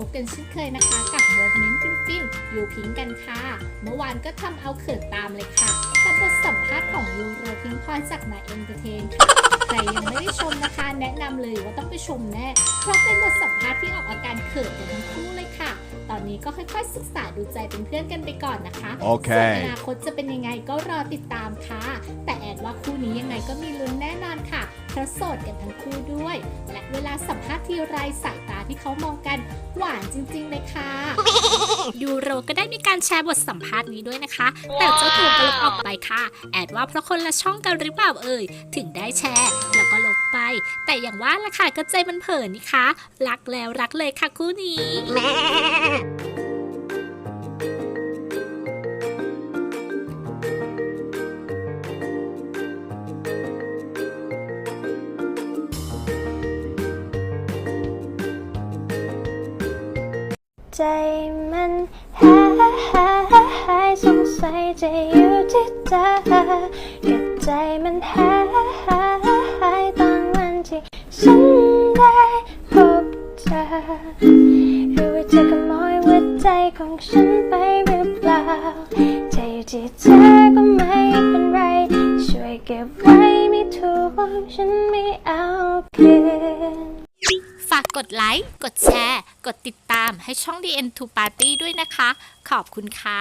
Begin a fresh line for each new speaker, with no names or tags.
พบกันเช่นเคยนะคะ กับโมเมนต์ฟินๆยูพิงกันค่ะ เมื่อวานก็ทำเอาเขินตามเลยค่ะกับบทสัมภาษณ์ของยูโรพิงพลอยจากนายเอนเตอร์เทนค่ะใครยังไม่ได้ชมนะคะ แนะนำเลยว่าต้องไปชมแน่ เพราะเป็นบทสัมภาษณ์ที่ออกอาการเขินกันทั้งคู่เลยค่ะ ตอนนี้ก็ค่อยๆศึกษาดูใจเป็นเพื่อนกันไปก่อนนะคะ
โอเค
ส่วนอนาคตจะเป็นยังไงก็รอติดตามค่ะ แต่แอดว่าคู่นี้ยังไงก็มีลุ้นแน่นอนค่ะ เพราะโสดกันทั้งคู่ด้วย และเวลาสัมภาษณ์ทีไรสายตาที่เขามองกันหวานจริง ๆ เลยค่ะ ยูโรก็ได้มีการแชร์บทสัมภาษณ์นี้ด้วยนะคะ แต่เจ้าตัวก็ลบออกไปค่ะ แอดว่าเพราะคนละช่องกันหรือเปล่าเอ่ย ถึงได้แชร์ แล้วก็ลบไป แต่อย่างว่าละค่ะก็ใจมันเผลอนี่คะ รักแล้วรักเลยค่ะคู่นี้
ใจมันหายหายหายสงสัยจะอยู่ที่เธอกับใจมันหายหายหายตอนวันที่ฉันได้พบเธอหรือว่าเธอขโมยหัวใจของฉันไปหรือเปล่าใจอยู่ที่เธอก็ไม่เป็นไร ช่วยเก็บไว้ไม่ถูกฉันไม่เอาคืน
ดไลค์ กดแชร์ กดติดตามให้ช่อง Dn2 Party ด้วยนะคะ ขอบคุณค่ะ